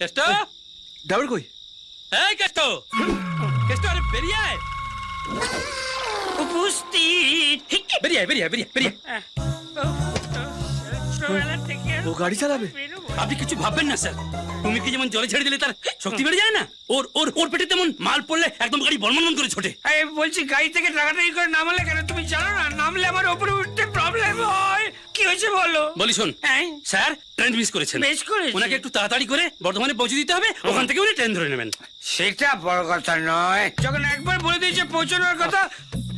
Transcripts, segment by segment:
Keshto? Driver কই? এই কেষ্ট! কেষ্ট আরে বেরিয়ে আয়! উপস্থিত! বেরিয়ে আয় বেরিয়ে আয়, ও গাড়ি চালাবে? আপনি কিছু ভাববেন না স্যার। তুমি কি যেমন জলে ছেড়ে দিলে তার শক্তি বেড়ে যায় না? ওর ওর ওর পেটে তেমন মাল পড়লে একদম গাড়ি বর্মন করে ছোটে। বলছি গাড়ি থেকে টাকাটাই করে নামালে কেন? তুমি জানো না নামলে আমার ওপরে উঠতে প্রবলেম হয়। হয়েছে বলো বলি শোন। হ্যাঁ। স্যার ট্রেন মিস করেছেন। মিস করে ওনাকে একটু তাড়াতাড়ি করে বর্ধমানে পৌঁছে দিতে হবে। ওখান থেকে উনি ট্রেন ধরে নেবেন। সেটা বড় কথা নয়। যখন একবার বলে দিয়েছে পৌঁছানোর কথা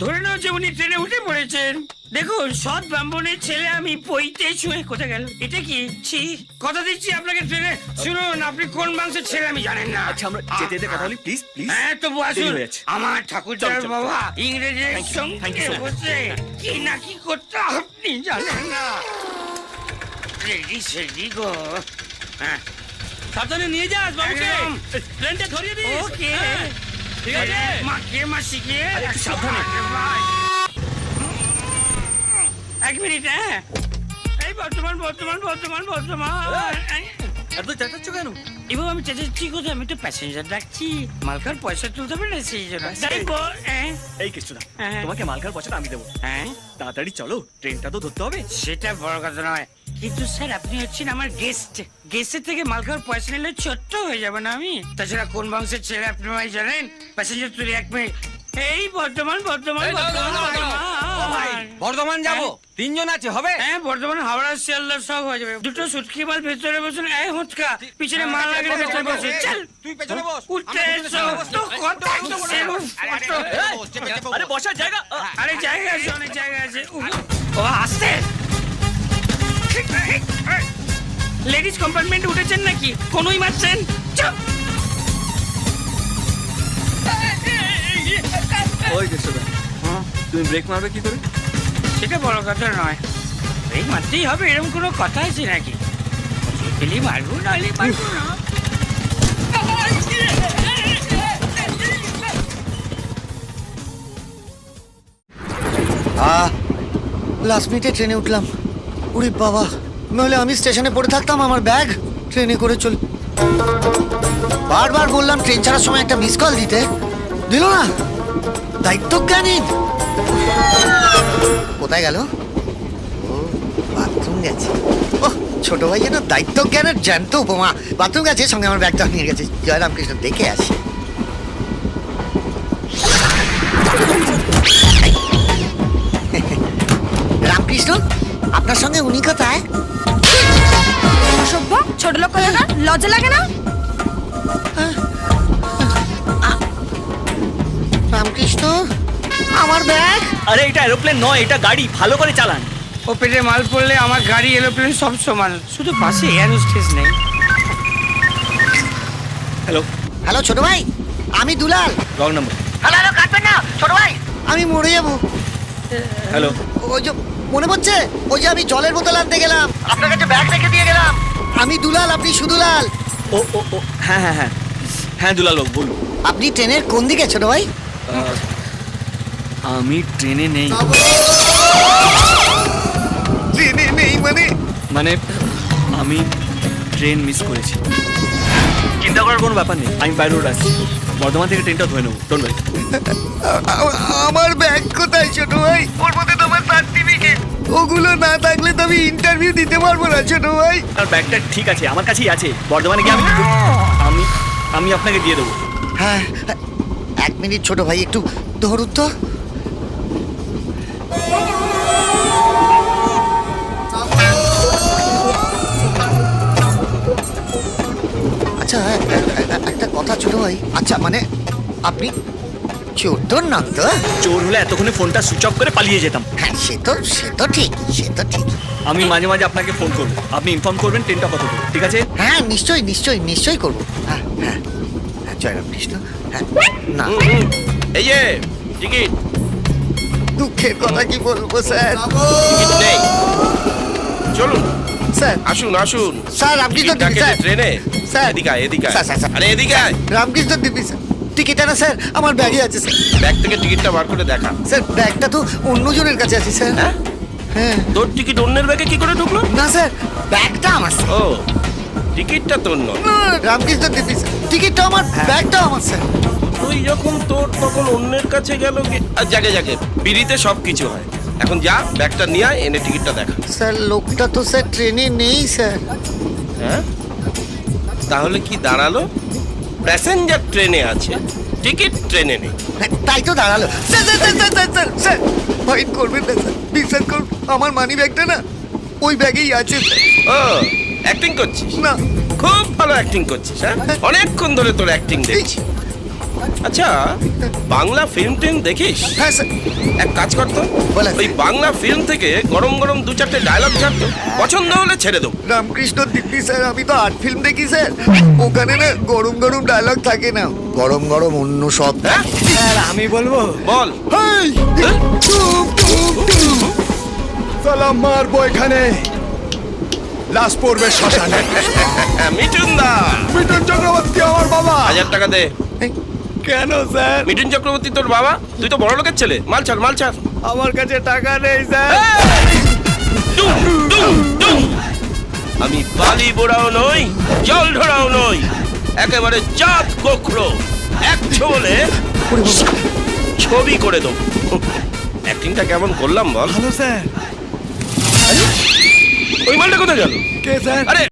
ধরে নাও যে উনি ট্রেনে উঠে পড়েছেন। দেখুন সৎ ব্রাহ্মণের ছেলে আমি পইতে ছুঁয়ে কোথায় গেল? এটা কি? ছি কথা দিচ্ছি আপনাকে ট্রেনে। শুনুন আপনি কোন মাংসের ছেলে আমি জানেন না। আচ্ছা আমরা যেতে যেতে কথা বলি প্লিজ প্লিজ হ্যাঁ তবু আসুন। আমার ঠাকুরদার। বাবা ইংরেজের সঙ্গে বসে কি না কি করতে আপনি জানেন না। Ready steady go. হ্যাঁ। সাবধানে নিয়ে যাস বাবুকে। ট্রেনটা ধরিয়ে দিস। ওকে। হ্যাঁ, ঠিক আছে। মা কে মা একটু সাবধানে। এক মিনিট হ্যাঁ। এই বর্তমান বর্তমান বর্তমান বর্তমান। এত চেঁচাচ্ছ কেন? এবার আমি চেঁচাচ্ছি কোথায়? আমি তো প্যাসেঞ্জার ডাকছি। মালকার পয়সা তুলতে হবে না সেই জন্য বল, হ্যাঁ। এই কিছু না হ্যাঁ। তোমাকে মালকার পয়সাটা আমি দেবো। হ্যাঁ। তাড়াতাড়ি চলো ট্রেনটা তো ধরতে হবে। সেটা বড় কথা নয়। কিন্তু স্যার আপনি হচ্ছেন আমার গেস্ট গেস্টের থেকে মাল খাওয়ার পয়সা নিলে ছোট্ট হয়ে যাবে না আমি? তাছাড়া কোন বংশের ছেলে আপনি ভাই জানেন? প্যাসেঞ্জার তুলে এক মিনিট এই। ও ভাই, বর্ধমান যাব। হ্যাঁ। তিনজন আছে হবে? হ্যাঁ বর্ধমান হাওড়া শিয়ালদা সব হয়ে যাবে। দুটো সুটকি মাল ভেতরে বসুন। এই হুঁচকা পিছনে মাল লাগলে ভেতরে বসে চল। তুই পেছনে বস। উঠতে তো ফটো? আরে বসার জায়গা? আরে জায়গা আছে অনেক জায়গা আছে। লেডিস কম্পার্টমেন্ট উঠেছেন নাকি? কোনই মারছেন। চুপ! ওই কেষ্টদা তুমি ব্রেক মারবে কি করে? সেটা বড় কথা নয়। এই মারতেই হবে এরকম কোনো কথা আছে নাকি? পেলি মারবো নাহলে মারবো না। আহ লাস্ট মিনিটে ট্রেনে উঠলাম। উরি বাবা। নইলে আমি স্টেশনে পড়ে থাকতাম, আমার ব্যাগ। ট্রেনে করে চল বারবার বললাম ট্রেন ছাড়ার সময় একটা মিস কল দিতে। দিল না। দায়িত্ব জ্ঞানী কোথায় গেল? বাথরুম গেছে। ও ছোট ভাই যেন দায়িত্ব জ্ঞানের জ্যান্ত উপমা। বাথরুম গেছে, সঙ্গে আমার ব্যাগটা নিয়ে গেছে। জয়রামকৃষ্ণ, দেখে আসি। আপনার সঙ্গে উনি কোথায়? অসভ্য ছোট লোক কোথাকার লজ্জা লাগে না? রামকৃষ্ণ আমার ব্যাগ। আরে এটা এরোপ্লেন নয় এটা গাড়ি ভালো করে চালান। ও পেটে মাল পড়লে আমার গাড়ি এরোপ্লেন সব সমান। শুধু পাশে এয়ার হোস্টেস নেই। হ্যালো হ্যালো ছোট ভাই আমি Dulal. Wrong number hello hello কাটবেন না ছোট ভাই আমি মরে যাব। হ্যালো ওই যে মনে পড়ছে? ওই যে আমি জলের বোতল আনতে গেলাম। আপনার কাছে ব্যাগ রেখে দিয়ে গেলাম। আমি দুলাল আপনি সুদুলাল। ও ও ও হ্যাঁ হ্যাঁ হ্যাঁ। হ্যাঁ দুলাল বাবু বলুন। আপনি ট্রেনের কোন দিকে ছোট ভাই? আমি ট্রেনে নেই। ট্রেনে নেই মানে? মানে আমি ট্রেন মিস করেছি। চিন্তা করার কোনো ব্যাপার নেই। আমি বাইরে রোড আসছি বর্ধমান থেকে ট্রেনটা ধরে নেব। ডোন্ট ওয়ারি আমার ব্যাগ কোথায় ছোট ভাই? ওর মধ্যে তোমার সার্টিফিকেট ওগুলো না থাকলে তো আমি ইন্টারভিউ দিতে পারব না ছোট ভাই। আর ব্যাগটা ঠিক আছে আমার কাছেই আছে। বর্ধমানে গিয়ে আমি আমি আমি আপনাকে দিয়ে দেবো। হ্যাঁ এক মিনিট ছোট ভাই একটু ধরুন তো। আচ্ছা একটা কথা আচ্ছা মানে আপনি চোদ্দোর নাম তো? চোর হলে এতক্ষণে ফোনটা সুইচ অফ করে পালিয়ে যেতাম। হ্যাঁ সে তো সে তো ঠিক সে তো ঠিক। আমি মাঝে মাঝে আপনাকে ফোন করব। আপনি ইনফর্ম করবেন ট্রেনটা কত দূর ঠিক আছে? হ্যাঁ নিশ্চয়ই নিশ্চয়ই নিশ্চয়ই করব। হ্যাঁ হ্যাঁ হ্যাঁ জয়রাম কৃষ্ণ হ্যাঁ না। এই যে টিকিট। দুঃখের কথা কি বলব স্যার? টিকিট নেই। চলুন। স্যার। আসুন আসুন। স্যার দিন, কেটে স্যার। ট্রেনে। স্যার। এদিকে আয়, এদিকে। Sir, sir. আরে এদিকে আয়। রামকৃষ্ণ দিবি স্যার। টিকিট না স্যার। আমার ব্যাগে আছে স্যার। ব্যাগ থেকে টিকিটটা বার করে দেখা। স্যার ব্যাগটা তো অন্যজনের কাছে আছে স্যার। হ্যাঁ? হ্যাঁ। তোর টিকিট অন্যের ব্যাগে কি করে ঢুকলো? না স্যার ব্যাগটা আমার ও টিকিটটা তোর নয়। রামকৃষ্ণ দিদি স্যার। টিকিটটা আমার ব্যাগটা আমার স্যার। তুই যখন তোর তখন অন্যের কাছে গেল কি আর জাগে জাগে বিড়িতে সব কিছু হয়। এখন যা ব্যাগটা নিয়ে আয় এনে টিকিটটা দেখা। স্যার লোকটা তো স্যার ট্রেনে নেই স্যার। হ্যাঁ? তাহলে কি দাঁড়াল? প্যাসেঞ্জার ট্রেনে আছে টিকিট ট্রেনে নেই। হ্যাঁ, তাই তো দাঁড়াল। Sir sir sir sir sir sir fine করবেন না স্যার। বিশ্বাস করুন। আমার মানি ব্যাগটা না ওই ব্যাগেই আছে স্যার। ও অ্যাক্টিং করছিস? না। খুব ভালো অ্যাক্টিং করছিস হ্যাঁ? অনেকক্ষণ ধরে তোর অ্যাক্টিং দেখছি। আচ্ছা বাংলা ফিল্ম টিম দেখিস? হ্যাঁ স্যার। এক কাজ করতো বলেন। ওই বাংলা ফিল্ম থেকে গরম গরম দু চারটে ডায়লগ ছাড়তো পছন্দ হলে ছেড়ে দেবো রামকৃষ্ণ দিব্যি স্যার আমি তো আর্ট ফিল্ম দেখি স্যার। ওখানে না গরম গরম ডায়লগ থাকে না। গরম গরম অন্য সব হ্যাঁ? স্যার আমি বলব? বল। হেই! টুম, টুম, টুম। সালাম মারবো এখানে। লাশ পড়বে শ্মশানে। হ্যাঁ, মিঠুন দা মিঠুন চক্রবর্তী আমার বাবা। হাজার টাকা দে। কেন স্যার? মিঠুন চক্রবর্তী তোর বাবা? তুই তো বড় লোকের ছেলে। মাল ছাড় মাল ছাড়। আমার কাছে টাকা নেই স্যার। আমি বালি বোড়াও নই জল ঢোড়াও নই একেবারে জাত গোখরো। এক ছোলে ছবি করে দেবো। অ্যাক্টিংটা কেমন করলাম বল। ভালো স্যার। ওই মালটা কোথায় গেল? কে স্যার? আরে